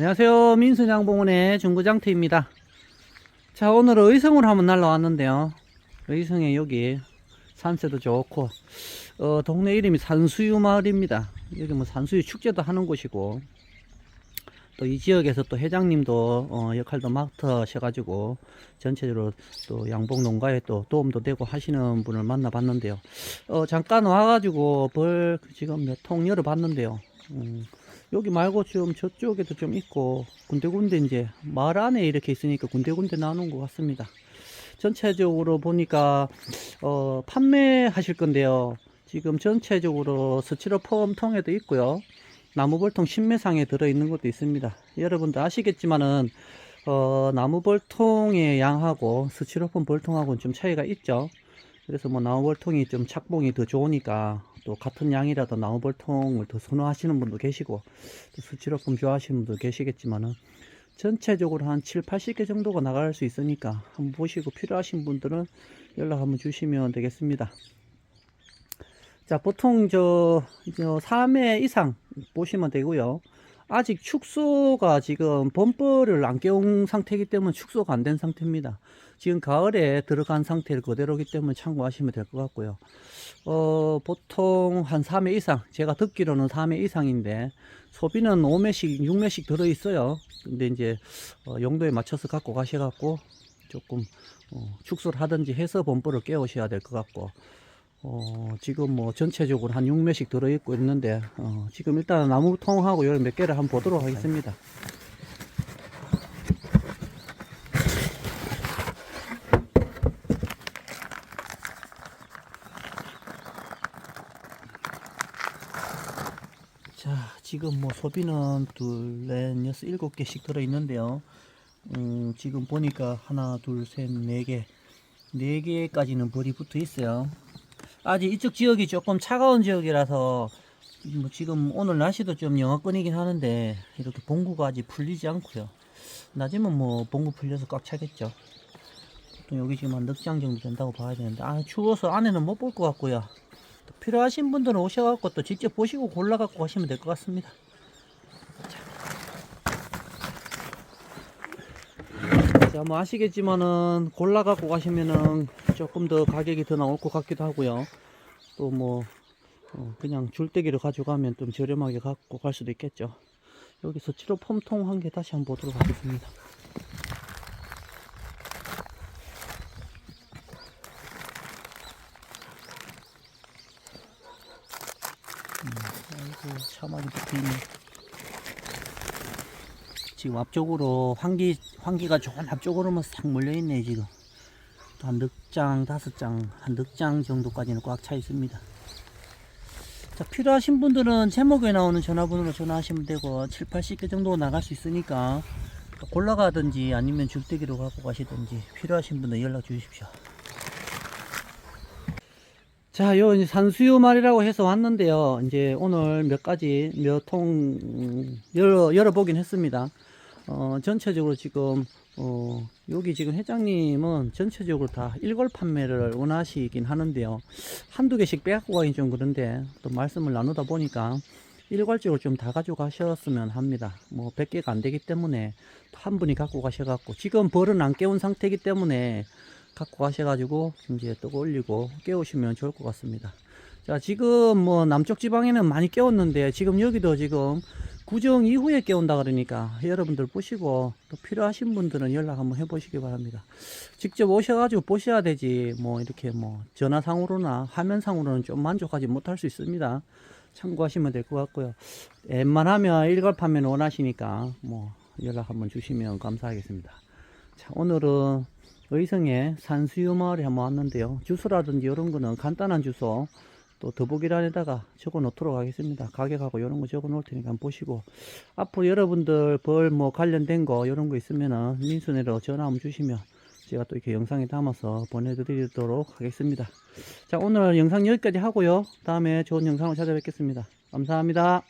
안녕하세요. 민순양봉원의 중구장터입니다. 자, 오늘은 의성으로 한번 날라왔는데요. 의성에 여기 산세도 좋고, 어, 동네 이름이 산수유 마을입니다. 여기 뭐 산수유 축제도 하는 곳이고, 또 이 지역에서 또 회장님도 어, 역할도 맡으셔 가지고, 전체적으로 또 양봉 농가에 또 도움도 되고 하시는 분을 만나 봤는데요. 어, 잠깐 와 가지고 벌 지금 몇 통 열어 봤는데요. 음, 여기 말고 좀 저쪽에도 좀 있고 군데군데 이제 마을 안에 이렇게 있으니까 군데군데 나눈 것 같습니다. 전체적으로 보니까 어, 판매하실 건데요. 지금 전체적으로 스티로폼 통에도 있고요. 나무벌통 신매상에 들어있는 것도 있습니다. 여러분들 아시겠지만은 어, 나무벌통의 양하고 스티로폼 벌통하고는 좀 차이가 있죠. 그래서 뭐 나무벌통이 좀 착봉이 더 좋으니까 또 같은 양이라도 나무벌통을 더 선호하시는 분도 계시고 또 수치로품 좋아하시는 분도 계시겠지만은 전체적으로 한 7, 80개 정도가 나갈 수 있으니까 한번 보시고 필요하신 분들은 연락 한번 주시면 되겠습니다. 자, 보통 저, 저 3회 이상 보시면 되고요. 아직 축소가 지금 범퍼를 안 깨운 상태이기 때문에 축소가 안 된 상태입니다. 지금 가을에 들어간 상태를 그대로기 때문에 참고하시면 될 것 같고요. 어, 보통 한 3회 이상, 제가 듣기로는 3회 이상인데, 소비는 5매씩, 6매씩 들어있어요. 근데 이제, 어, 용도에 맞춰서 갖고 가셔갖고, 조금, 어, 축소를 하든지 해서 범퍼를 깨우셔야 될 것 같고, 어, 지금 뭐 전체적으로 한 6매씩 들어있고 있는데, 어, 지금 일단 나무 통하고 여기 몇 개를 한번 보도록 하겠습니다. 자, 지금 뭐 소비는 둘, 넷, 여섯, 일곱 개씩 들어 있는데요. 음, 지금 보니까 하나, 둘, 셋, 네 개, 네 개까지는 벌이 붙어 있어요. 아직 이쪽 지역이 조금 차가운 지역이라서 뭐 지금 오늘 날씨도 좀 영하권이긴 하는데 이렇게 봉구가 아직 풀리지 않고요. 낮이면 뭐 봉구 풀려서 꽉 차겠죠. 보통 여기 지금 한 넉 장 정도 된다고 봐야 되는데 아 추워서 안에는 못 볼 것 같고요. 또 필요하신 분들은 오셔갖고 또 직접 보시고 골라갖고 가시면 될 것 같습니다. 자, 뭐 아시겠지만은 골라갖고 가시면은 조금 더 가격이 더 나올 것 같기도 하고요. 또 뭐 그냥 줄대기를 가져가면 좀 저렴하게 갖고 갈 수도 있겠죠. 여기서 7호 폼통 한 개 다시 한번 보도록 하겠습니다. 아이고 참하게 붙어있네. 지금 앞쪽으로 환기 환기가 좋은 앞쪽으로만 싹 몰려 있네 지금. 또한 넉장 다섯 장 한 넉 장 정도까지는 꽉 차 있습니다. 자 필요하신 분들은 제목에 나오는 전화번호로 전화하시면 되고 7, 80개 정도 나갈 수 있으니까 골라가든지 아니면 줄대기로 갖고 가시든지 필요하신 분들 연락 주십시오 자, 요 산수유 말이라고 해서 왔는데요. 이제 오늘 몇 가지 몇 통 열어 열어 보긴 했습니다. 어, 전체적으로 지금 어, 여기 지금 회장님은 전체적으로 다 일괄 판매를 원하시긴 하는데요. 한두 개씩 빼갖고 가긴 좀 그런데 또 말씀을 나누다 보니까 일괄적으로 좀 다 가져가셨으면 합니다. 뭐 100개가 안 되기 때문에 또한 분이 갖고 가셔갖고 지금 벌은 안 깨운 상태이기 때문에 갖고 가셔가지고 이제 떡 올리고 깨우시면 좋을 것 같습니다. 자, 지금 뭐 남쪽 지방에는 많이 깨웠는데 지금 여기도 지금 구정 이후에 깨운다 그러니까 여러분들 보시고 또 필요하신 분들은 연락 한번 해보시기 바랍니다. 직접 오셔가지고 보셔야 되지 뭐 이렇게 뭐 전화상으로나 화면상으로는 좀 만족하지 못할 수 있습니다. 참고하시면 될 것 같고요. 웬만하면 일괄 판매는 원하시니까 뭐 연락 한번 주시면 감사하겠습니다. 자, 오늘은 의성의 산수유 마을에 한번 왔는데요. 주소라든지 이런 거는 간단한 주소 또 더보기란에다가 적어 놓도록 하겠습니다. 가격하고 이런 거 적어 놓을 테니까 보시고 앞으로 여러분들 벌 뭐 관련된 거 이런 거 있으면은 민순이로 전화 한번 주시면 제가 또 이렇게 영상에 담아서 보내드리도록 하겠습니다. 자 오늘 영상 여기까지 하고요. 다음에 좋은 영상으로 찾아뵙겠습니다. 감사합니다.